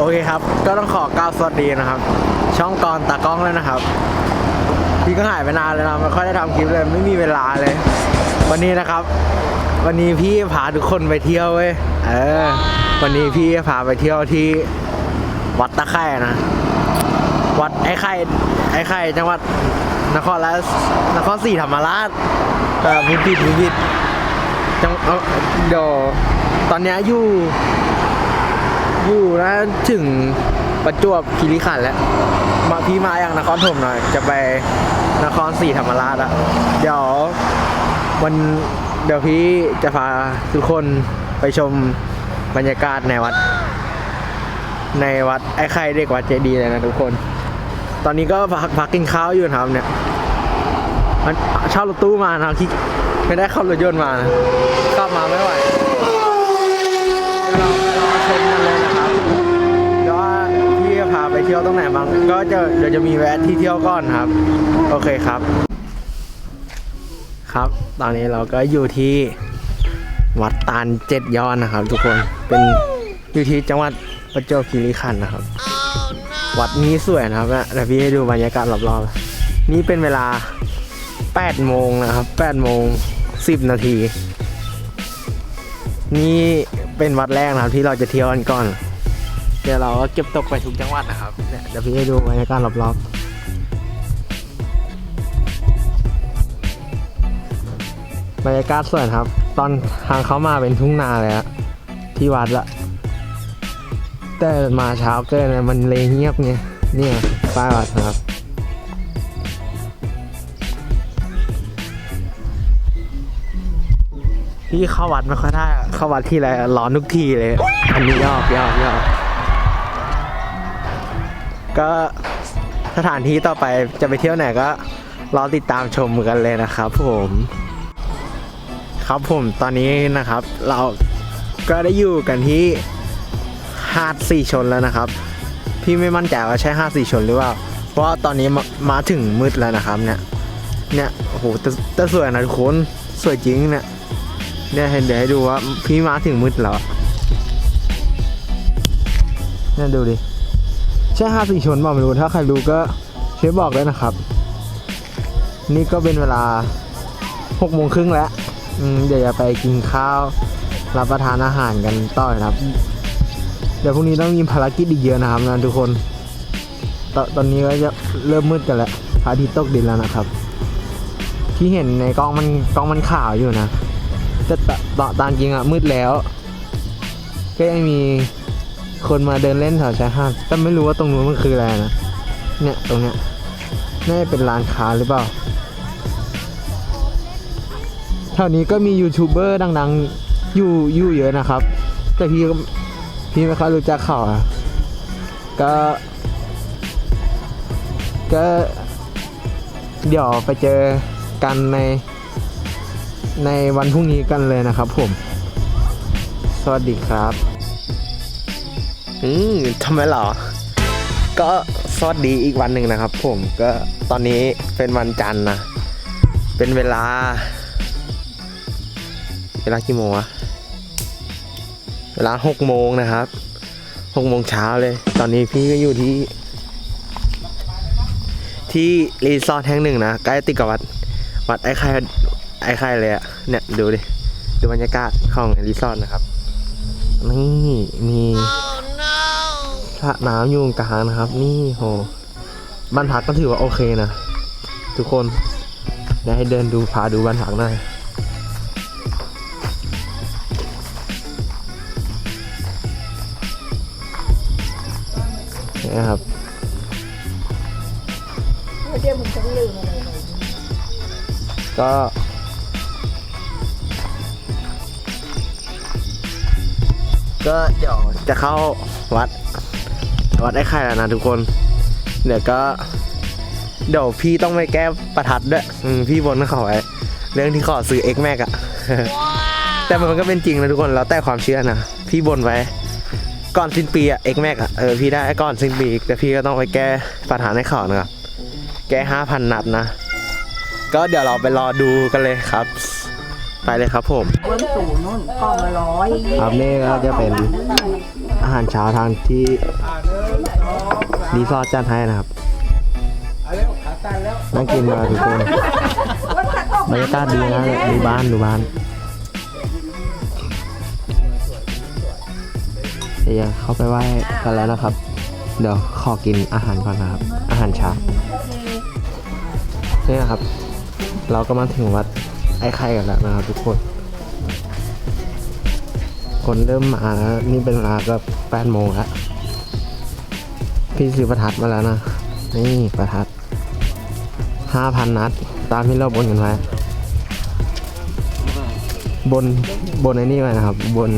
โอเคครับ ก็ต้องขอกล่าวสวัสดีนะครับ ช่องกรตากล้องเลยนะครับ พี่ก็หายไปนานเลยนะไม่ค่อยได้ทำคลิปเลยไม่มีเวลาเลย วันนี้นะครับ วันนี้พี่พาทุกคนไปเที่ยวเว้ยเออ วันนี้พี่พาไปเที่ยวที่วัดตะไคร่นะ วัดไอ้ไข่ไอ้ไข่จังหวัดนครราชนครศรีธรรมราชเออพูดผิดพูดผิดจังเอาเดี๋ยวตอนเนี้ยอยู่ อยู่นะถึงประจวบคีรีขันธ์แล้วมาพี่มาอย่างนครถมหน่อย จะไปนครศรีธรรมราชอะเดี๋ยววันเดี๋ยวพี่จะพาทุกคนไปชมบรรยากาศในวัด ในวัดไอ้ไข่เด็กวัดเจดีย์เลยนะทุกคน ตอนนี้ก็พักพักกินข้าวอยู่นะครับเนี่ย มันเช่ารถตู้มานะครับที่ไม่ได้เข้ารถยนต์มานะเข้ามาไม่ไหว ที่ยวตรงไหนบ้างก็จะเดี๋ยวจะมีแวะที่เที่ยวก่อนครับ โอเคครับ ครับ ตอนนี้เราก็อยู่ที่วัดตาลเจ็ดยอดนะครับ ทุกคนเป็นอยู่ที่จังหวัดประจวบคีรีขันธ์นะครับ วัดนี้สวยนะครับเดี๋ยวพี่ให้ดูบรรยากาศรอบๆนี่เป็นเวลา8โมงนะครับ8โมง10 นาที นี่เป็นวัดแรกนะครับที่เราจะเที่ยวกันก่อน เดี๋ยวเราก็เก็บตกไปทุกจังหวัดนะครับ เนี่ยเดี๋ยวพี่ให้ดูบรรยากาศรอบๆบรรยากาศสวยครับ ตอนทางเข้ามาเป็นทุ่งนาเลยอะที่วัดละ แต่มาเช้าเกินมันเลยเงียบไงเนี่ยป้ายวัดนะครับพี่เข้าวัดไม่ค่อยได้เข้าวัดที่ไรร้อนทุกทีเลย อันนี้ยอกยอกยอก ก็สถานที่ต่อไปจะไปเที่ยวไหนก็รอติดตามชมกันเลยนะครับผม ครับผมตอนนี้นะครับ เราก็ได้อยู่กันที่หาดสี่ชนแล้วนะครับ พี่ไม่มั่นใจว่าใช่หาดสี่ชนหรือเปล่า เพราะตอนนี้มามาถึงมืดแล้วนะครับเนี่ยเนี่ยโอ้โหแต่สวยนะทุกคนสวยจริงเนี่ยเนี่ยให้เดี๋ยวให้ดูว่าพี่มาถึงมืดแล้วเนี่ยดูดิ ช่หาสี่ชนเปล่าไม่รู้ถ้าใครรู้ก็ช่วยบอกด้วยนะครับ นี่ก็เป็นเวลาหกโมงครึ่งแล้วเดี๋ยวจะไปกินข้าว รับประทานอาหารกันต่อนะครับ เดี๋ยวพรุ่งนี้ต้องมีภารกิจอีกเยอะนะครับนะทุกคนตตอนนี้ก็จะเริ่มมืดกันแล้วพระอาทิตย์ตกดินแล้วนะครับ ที่เห็นในกล้องมันกล้องมันขาวอยู่นะแต่ตตตามจริงอะมืดแล้ว ก็ยังมี คนมาเดินเล่นแถวชายหาดแต่ไม่รู้ว่าตรงนู้นมันคืออะไรนะ เนี่ยตรงเนี้ยน่าจะเป็นร้านค้าหรือเปล่าแถวนี้ก็มียูทูบเบอร์ดังๆ อยู่อยู่เยอะนะครับ แต่พี่พี่ไม่ค่อยรู้จักเขาอะก็ ก็เดี๋ยวไปเจอกันในในวันพรุ่งนี้กันเลยนะครับผม สวัสดีครับ อืมทำไมหรอ ก็สวัสดีอีกวันหนึ่งนะครับผมก็ตอนนี้เป็นวันจันทร์นะ เป็นเวลา เวลากี่โมงอะเวลาหกโมงนะครับหกโมงเช้าเลย ตอนนี้พี่ก็อยู่ที่ ที่รีสอร์ทแห่งหนึ่งนะใกล้ติดกับวัด วัดไอ้ไข่ไอ้ไข่เลยอะเนี่ยดูดิดูบรรยากาศของรีสอร์ทนะครับนี่มี สระน้ำอยู่กลางนะครับ นี่โหบ้านพักก็ถือว่าโอเคนะ ทุกคนเดี๋ยวให้เดินดูพาดูบ้านพักหน่อยนะครับเดี๋ยวผมจะลืมอะไรก็ก็เดี๋ยวจะเข้าวัด วัดไอ้ไข่แล้วนะทุกคน เดี๋ยวก็ เดี๋ยวพี่ต้องไปแก้ประทัดด้วยอืมพี่บนเขาไว้เรื่องที่ขอซื้อ X Max อะแต่มันก็เป็นจริงนะทุกคนแล้วแต่ความเชื่อนะพี่บนไว้ ก่อนสิ้นปีอะ X Max อะเออพี่ได้ก่อนสิ้นปีแต่พี่ก็ต้องไปแก้ประธานให้เขานะครับแก้ห้าพันนัดนะก็เดี๋ยวเราไปรอดูกันเลยครับ ไปเลยครับผมเบิ้งตู่นู่นกล่องละร้อยครับนี่ก็จะเป็นอาหารเช้าทางที่ รีสอร์ทจัดให้นะครับเอาแล้วขาตันแล้วนั่งกินมาทุกคนบรรยากาศดีนะดูบ้านดูบ้านเดี๋ยวเข้าไปไหว้กันแล้วนะครับ เดี๋ยวขอกินอาหารก่อนนะครับ อาหารเช้านี่นะครับ เราก็มาถึงวัดไอ้ไข่กันแล้วนะครับ ทุกคน คนเริ่มมาแล้วนี่เป็นเวลาก็แปดโมงแล้ว พี่ซื้อประทัดมาแล้วนะ นี่ประทัดห้าพันนัด ตามที่เราบนกันไว้บนบนไอ้นี่ไว้นะครับ บน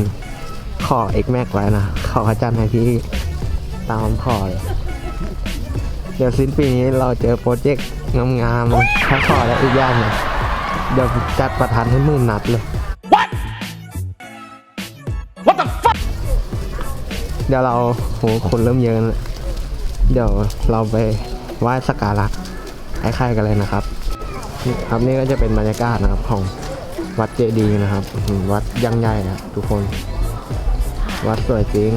ขอเอกแม็กไว้นะขออาจารย์ให้พี่ตามคำขอเลยเดี๋ยวสิ้นปีนี้เราเจอโปรเจกต์งามๆถ้าขอแล้วอีกอย่างหนึ่งเดี๋ยวจัดประทันให้หมื่นนัดเลย What the fuck เดี๋ยวเราโหคนเริ่มเยอะแล้ว เดี๋ยวเราไปไหว้สักการะไอ้ไข่กันเลยนะครับครับนี่ก็จะเป็นบรรยากาศนะครับของวัดเจดีย์นะครับ วัดยังใหญ่นะทุกคน วัดสวยจริง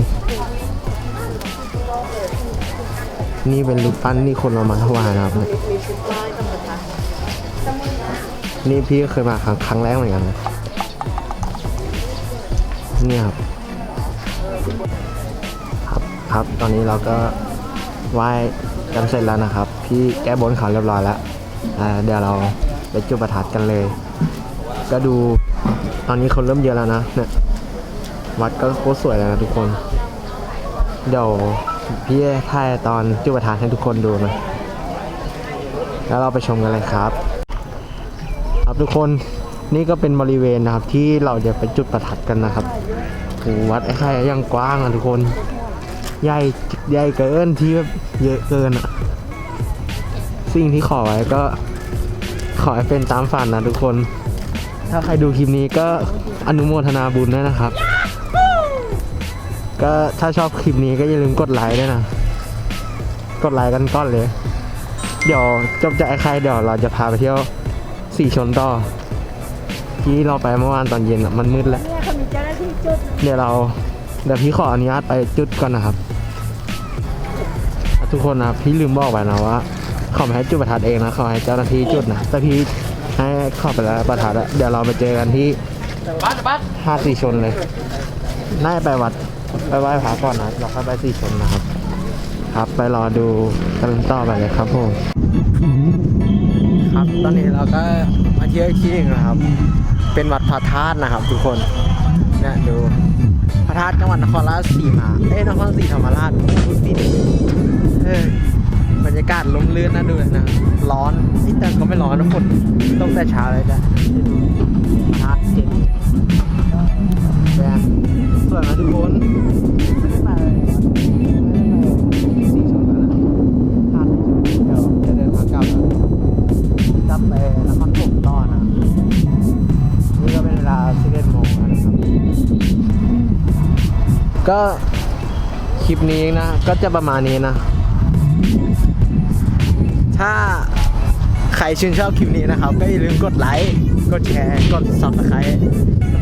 นี่เป็นรูปปั้นนี่คนเรามาถวายนะครับ นี่ยนี่พี่ก็เคยมาครั้งครั้งแรกเหมือนกันนะเนี่ยครับ ครับครับตอนนี้เราก็ ไหว้กันเสร็จแล้วนะครับ พี่แก้บนเขาเรียบร้อยแล้วเดี๋ยวเราไปจุดประทัดกันเลย ก็ดูตอนนี้คนเริ่มเยอะแล้วนะเนี่ยวัดก็โคตรสวยเลยนะทุกคน เดี๋ยวพี่ถ่ายตอนจุดประทัดให้ทุกคนดูนะแล้วเราไปชมกันเลยครับ ครับทุกคนนี่ก็เป็นบริเวณนะครับที่เราจะไปจุดประทัดกันนะครับวัดไอ้ไข่ยังกว้างอะทุกคน ใหญ่ใหญ่เกินที่แบบเยอะเกินอะสิ่งที่ขอไว้ก็ขอให้เป็นตามฝันนะทุกคน ถ้าใครดูคลิปนี้ก็อนุโมทนาบุญด้วยนะครับ ก็ถ้าชอบคลิปนี้ก็อย่าลืมกดไลค์ด้วยนะ กดไลค์กันก้อนเลย เดี๋ยวจบจากไอ้ใครเดี๋ยวเราจะพาไปเที่ยวสี่ชนต่อที่เราไปเมื่อวานตอนเย็นอะมันมืดแล้วเนี่ยเขามีเจ้าหน้าที่จุดเดี๋ยวเรา เดี๋ยวพี่ขออนุญาตไปจุดก่อนนะครับ ทุกคนนะพี่ลืมบอกไปนะว่าเขาไม่ให้จุดประทัดเองนะเขาให้เจ้าหน้าที่จุดนะแต่พี่ให้เข้าไปแล้วประทัดอะเดี๋ยวเราไปเจอกันที่บัสบัสห้าสี่ชนเลยน่าจะไปวัดไปไหว้พระก่อนนะเราค่อยไปสี่ชนนะครับ ครับไปรอดูกันต่อไปเลยครับผมครับตอนนี้เราก็มาเที่ยวอีกที่หนึงนะครับ เป็นวัดพระธาตุนะครับ ทุกคนเนี่ยดู พระธาตุจังหวัดนครราชสีมา เอ้ยนครศรีธรรมราชพูดผิดเออบรรยากาศลมลื่นนะดูเลยนะ ร้อนนี่แต่ก็ไม่ร้อนนะคนต้องแต่เช้าเลยจ้ะพระธาตุเจ็ดแบนสวยไหมทุกคน ก็คลิปนี้นะ ก็จะประมาณนี้นะ ถ้าใครชื่นชอบคลิปนี้นะครับ ก็อย่าลืมกดไลค์ กดแชร์ กด subscribe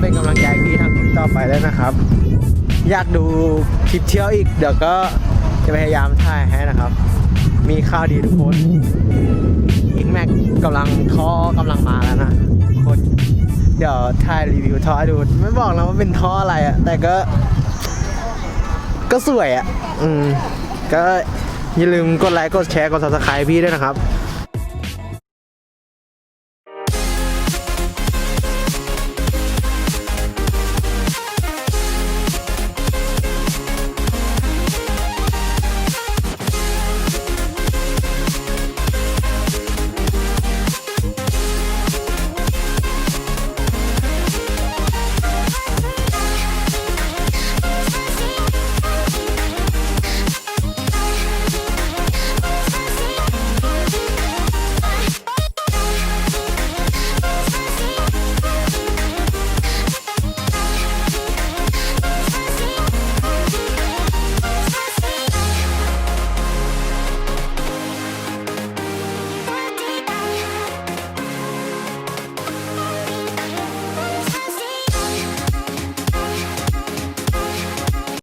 เป็นกำลังใจพี่ทำคลิปต่อไปด้วนะครับ อยากดูคลิปเที่ยวอีก เดี๋ยวก็จะพยายามถ่ายให้นะครับ มีข่าวดีทุกคนอิงแม็กกำลังท่อกำลังมาแล้วนะคน เดี๋ยวถ่ายรีวิวท่อดู ไม่บอกนะว่าเป็นท่ออะไรอะแต่ก็ ก็สวยอะ อืม ก็อย่าลืมกดไลค์ กดแชร์ กด subscribe พี่ด้วยนะครับ